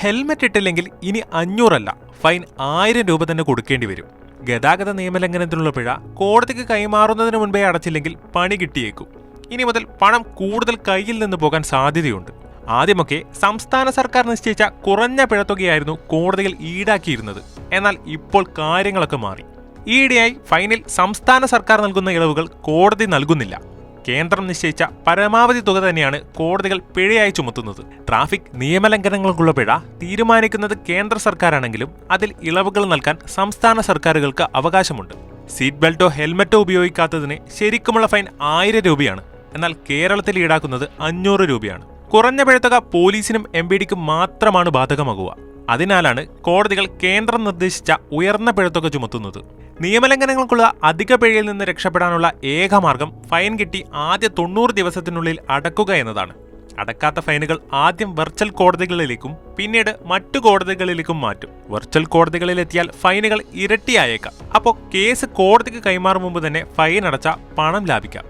Helmet ഇട്ടില്ലെങ്കിൽ ഇനി അഞ്ഞൂറല്ല. Fine ആയിരം രൂപ തന്നെ കൊടുക്കേണ്ടി വരും. ഗതാഗത നിയമലംഘനത്തിനുള്ള പിഴ കോടതിക്ക് കൈമാറുന്നതിന് മുൻപേ അടച്ചില്ലെങ്കിൽ പണി കിട്ടിയേക്കും. ഇനി മുതൽ പണം കൂടുതൽ കയ്യിൽ നിന്ന് പോകാൻ സാധ്യതയുണ്ട്. ആദ്യമൊക്കെ സംസ്ഥാന സർക്കാർ നിശ്ചയിച്ച കുറഞ്ഞ പിഴത്തുകയായിരുന്നു കോടതിയിൽ ഈടാക്കിയിരുന്നത്. എന്നാൽ ഇപ്പോൾ കാര്യങ്ങളൊക്കെ മാറി. ഈയിടെയായി ഫൈനിൽ സംസ്ഥാന സർക്കാർ നൽകുന്ന ഇളവുകൾ കോടതി നൽകുന്നില്ല. കേന്ദ്രം നിശ്ചയിച്ച പരമാവധി തുക തന്നെയാണ് കോടതികൾ പിഴയായി ചുമത്തുന്നത്. ട്രാഫിക് നിയമലംഘനങ്ങൾക്കുള്ള പിഴ തീരുമാനിക്കുന്നത് കേന്ദ്ര സർക്കാരാണെങ്കിലും അതിൽ ഇളവുകൾ നൽകാൻ സംസ്ഥാന സർക്കാരുകൾക്ക് അവകാശമുണ്ട്. സീറ്റ് ബെൽറ്റോ ഹെൽമറ്റോ ഉപയോഗിക്കാത്തതിന് ശരിക്കുമുള്ള ഫൈൻ ആയിരം രൂപയാണ്. എന്നാൽ കേരളത്തിൽ ഈടാക്കുന്നത് അഞ്ഞൂറ് രൂപയാണ്. കുറഞ്ഞ പിഴത്തുക പോലീസിനും എം ബി ഡിക്കും മാത്രമാണ് ബാധകമാകുക. അതിനാലാണ് കോടതികൾ കേന്ദ്രം നിർദ്ദേശിച്ച ഉയർന്ന പിഴത്തുക ചുമത്തുന്നത്. നിയമലംഘനങ്ങൾക്കുള്ള അധിക പിഴയിൽ നിന്ന് രക്ഷപ്പെടാനുള്ള ഏക മാർഗം ഫൈൻ കിട്ടി ആദ്യ തൊണ്ണൂറ് ദിവസത്തിനുള്ളിൽ അടക്കുക എന്നതാണ്. അടക്കാത്ത ഫൈനുകൾ ആദ്യം വെർച്വൽ കോടതികളിലേക്കും പിന്നീട് മറ്റു കോടതികളിലേക്കും മാറ്റും. വെർച്വൽ കോടതികളിലെത്തിയാൽ ഫൈനുകൾ ഇരട്ടിയായേക്കാം. അപ്പോൾ കേസ് കോടതിക്ക് കൈമാറും മുമ്പ് തന്നെ ഫൈൻ അടച്ച പണം ലാഭിക്കാം.